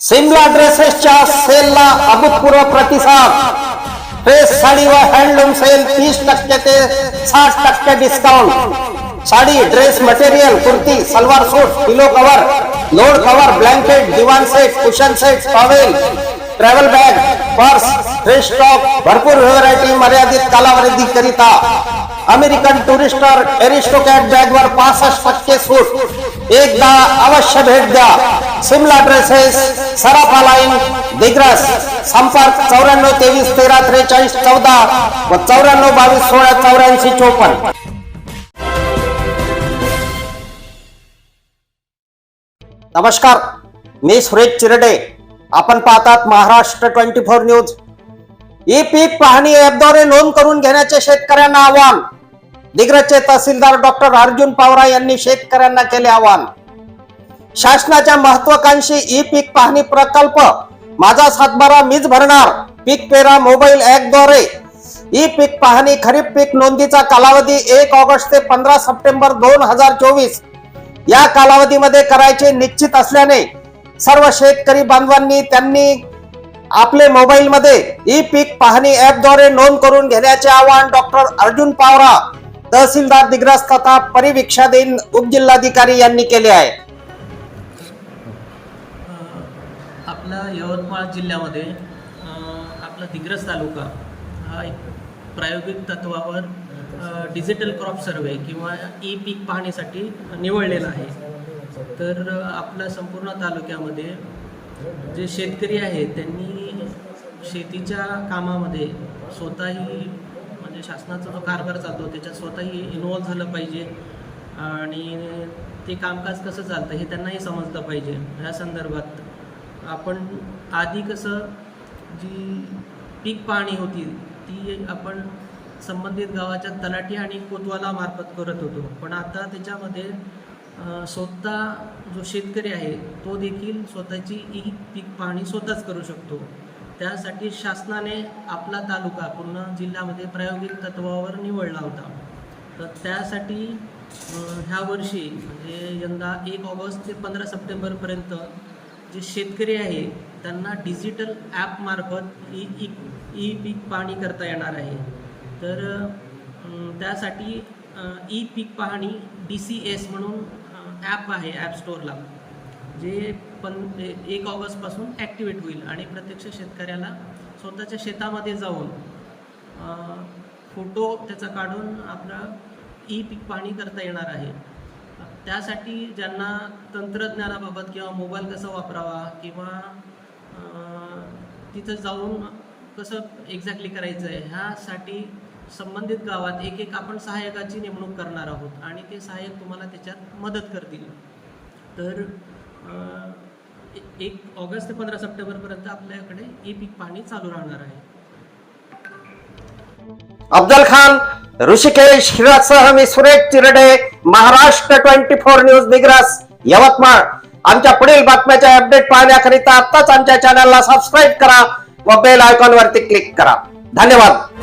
सिमला ड्रेसेसच्या सेलला अभूतपूर्व प्रतिसाद. ड्रेस साडी व हँडलूम सेल तीस टक्के ते साठ टक्के discount sari dress material kurti salwar suit pillow cover load cover blanket divan set cushion set towel travel bag purse fresh stock भरपूर व्हरायटी मर्यादित कालावधी करिता. अमेरिकन टुरिस्टर एरिस्टोकॅट बॅग वर पासष्ट टक्के सूट. एकदा अवश्य भेट द्या. सिमला ड्रेसेस सराफा लाईन दिग्रस संपर्क चौऱ्याण्णव तेवीस तेरा त्रेचाळीस चौदा व चौऱ्याण्णव बावीस सोळा चौऱ्याऐंशी चोपन्न. नमस्कार मी सुरेश चिरडे. आपण पाहतात Maharashtra twenty four news. E पीक पाहणी ऍपद्वारे नोंद करून घेण्याचे शेतकऱ्यांना आवाहन. दिग्रजचे तहसीलदार डॉक्टर अर्जुन पावरा यांनी शेतकऱ्यांना केले आवाहन. शासनाच्या महत्वाकांक्षी ई पीक पाहणी प्रकल्प. माझा सातबारा मीच भरणार. पीक पेरा मोबाईल ऍपद्वारे ई पीक पाहणी खरीप पीक नोंदीचा कालावधी एक ऑगस्ट ते पंधरा सप्टेंबर दोन हजार चोवीस. या कालावधीमध्ये करायचे निश्चित असल्याने सर्व शेतकरी बांधवांनी त्यांनी आपले मोबाईलमध्ये ई पीक पाहणी ॲपद्वारे नोंद करून घेण्याचे आवाहन डॉक्टर अर्जुन पावरा तहसीलदार दिग्रस तथा परिवीक्षाधीन उपजिल्हाधिकारी यांनी केले आहे. आपला यवतमाळ जिल्ह्यामध्ये आपला दिग्रस तालुका हा एक प्रायोगिक तत्वावर डिजिटल क्रॉप सर्वे किंवा ई पीक पाहणीसाठी निवडलेला आहे. तर आपल्या संपूर्ण तालुक्यामध्ये जे शेतकरी आहेत त्यांनी शेतीच्या कामामध्ये स्वतःही म्हणजे शासनाचा जो कारभार चालतो त्याच्यात स्वतःही इन्वॉल्व्ह झालं पाहिजे. आणि ते कामकाज कसं चालतं हे त्यांनाही समजलं पाहिजे. ह्या संदर्भात आपण आधी कसं जी पीक पाहणी होती ती आपण संबंधित गावाच्या तलाठी आणि कोतवाला मार्फत करत होतो. पण आता त्याच्यामध्ये स्वतः जो शेतकरी आहे तो देखील स्वतःची ई पीक पाहणी स्वतःच करू शकतो. त्यासाठी शासनाने आपला तालुका पूर्ण जिल्ह्यामध्ये प्रायोगिक तत्वावर निवडला होता. तर त्यासाठी ह्या वर्षी म्हणजे यंदा एक ऑगस्ट ते पंधरा सप्टेंबरपर्यंत जे शेतकरी आहे त्यांना डिजिटल ॲपमार्फत ई ई ई पीक पाहणी करता येणार आहे. तर त्यासाठी ई पीक पाहणी डी सी एस म्हणून ॲप आहे ॲप स्टोअरला जे पण एक ऑगस्टपासून ॲक्टिवेट होईल आणि प्रत्यक्ष शेतकऱ्याला स्वतःच्या शेतामध्ये जाऊन फोटो त्याचा काढून आपला ई पीक पाहणी करता येणार आहे. त्यासाठी ज्यांना तंत्रज्ञानाबाबत किंवा मोबाईल कसा वापरावा किंवा तिथं जाऊन कसं एक्झॅक्टली करायचं आहे ह्यासाठी संबंधित गावात एक एक आपण सहाय्यकाची नेमणूक करणार आहोत आणि ते सहाय्यक तुम्हाला त्याच्यात मदत करतील. तर एक ऑगस्ट ते पंधरा सप्टेंबरपर्यंत आपल्याकडे ई पीक पाणी चालू राहणार आहे. अफजल खान ऋषिकेश हिरासह मी Suresh Chirde Maharashtra twenty four news Digras Yavatmal. आमच्या पुढील बातम्याच्या अपडेट पाहण्याकरिता आत्ताच आमच्या चॅनलला सबस्क्राईब करा व बेल आयकॉन वरती क्लिक करा. धन्यवाद.